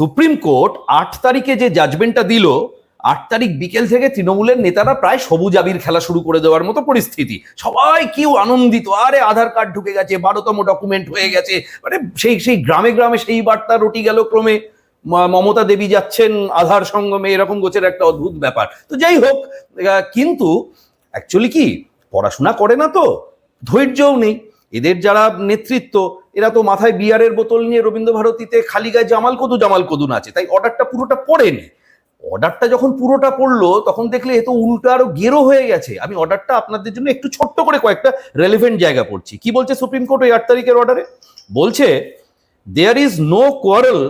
Supreme court আট তারিখে যে জাজমেন্টটা দিল, আট তারিখ বিকেল থেকে তৃণমূলের নেতারা প্রায় সবুজ আবির খেলা শুরু করে দেওয়ার মতো পরিস্থিতি। সবাই কেউ আনন্দিত, আরে আধার কার্ড ঢুকে গেছে, বারোতম ডকুমেন্ট হয়ে গেছে মানে সেই সেই গ্রামে গ্রামে সেই বার্তা রটি গেল ক্রমে মমতা দেবী যাচ্ছেন আধার সঙ্গমে, এরকম গোছের একটা অদ্ভুত ব্যাপার। তো যাই হোক কিন্তু অ্যাকচুয়ালি কি, পড়াশোনা করে না তো, ধৈর্যও নেই। এদের যারা নেতৃত্ব এরা তো মাথায় বিয়ারের বোতল নিয়ে রবীন্দ্র ভারতীতে খালি গায়ে জামাল কদু জামাল কদু নাচে তাই অর্ডারটা পুরোটা পড়েনি। অর্ডারটা যখন পুরোটা পড়ল তখন দেখলে এ তো উল্টো আরও গেরো হয়ে গেছে। আমি অর্ডারটা আপনাদের জন্য একটু ছোট্ট করে কয়েকটা রেলিভেন্ট জায়গা পড়ছি। কি বলছে সুপ্রিম কোর্ট ওই আট তারিখের অর্ডারে বলছে there is no quarrel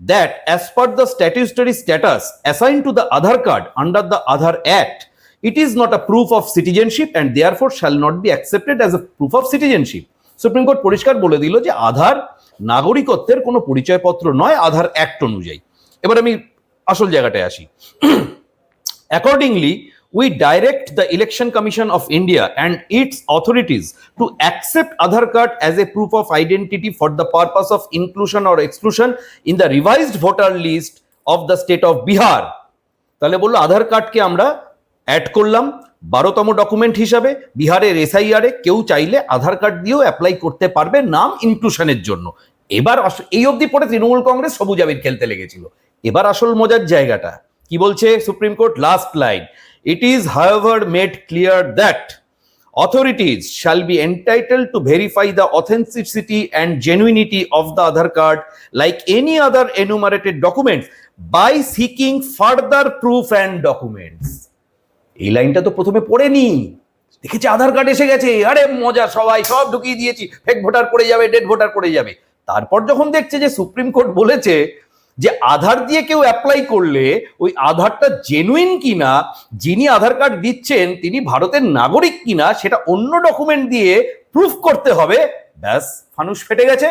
that as per the statutory status assign to the Aadhaar card under the Aadhaar Act, it is not a proof of citizenship and therefore shall not be accepted as a proof of citizenship. Supreme Court পরিষ্কার বলে দিল যে আধার নাগরিকত্বের কোনো পরিচয়পত্র নয় আধার act অনুযায়ী এবার আমি আসল জায়গাটায় আসি Accordingly, we direct the Election Commission of India and its authorities to accept Aadhaar card as a proof of identity for the purpose of inclusion or exclusion in the revised voter list of the state of Bihar. তাহলে বলল আধার কার্ডকে আমরা add করলাম। বারোতম document হিসাবে বিহারের এসআইআরে কেউ চাইলে আধার কার্ড দিয়েও অ্যাপ্লাই করতে পারবে নাম ইনক্লুশনের জন্য। এবার এই অবধি পরে তৃণমূল কংগ্রেস সবুজ আবির খেলতে লেগেছিল। এবার আসল মজার জায়গাটা। কি বলছে Supreme Court? Last line it is however made clear that authorities shall be entitled to verify the authenticity and genuineness of the Aadhaar card like any other enumerated documents by seeking further proof and documents. এই লাইনটা তো প্রথমে পড়েনি। দেখেছি আধার card এসে গেছে। আরে মজা, সবাই সব ঢুকিয়ে দিয়েছি। ফেক ভোটার পড়ে যাবে ডেড ভোটার পড়ে যাবে। তারপর যখন দেখছে যে সুপ্রিম কোর্ট বলেছে যে আধার দিয়ে কেউ অ্যাপ্লাই করলে ওই আধারটা জেনুইন কিনা, যিনি আধার কার্ড দিচ্ছেন, তিনি ভারতের নাগরিক কিনা, সেটা অন্য ডকুমেন্ট দিয়ে প্রুফ করতে হবে। ব্যাস, ফানুস ফেটে গেছে।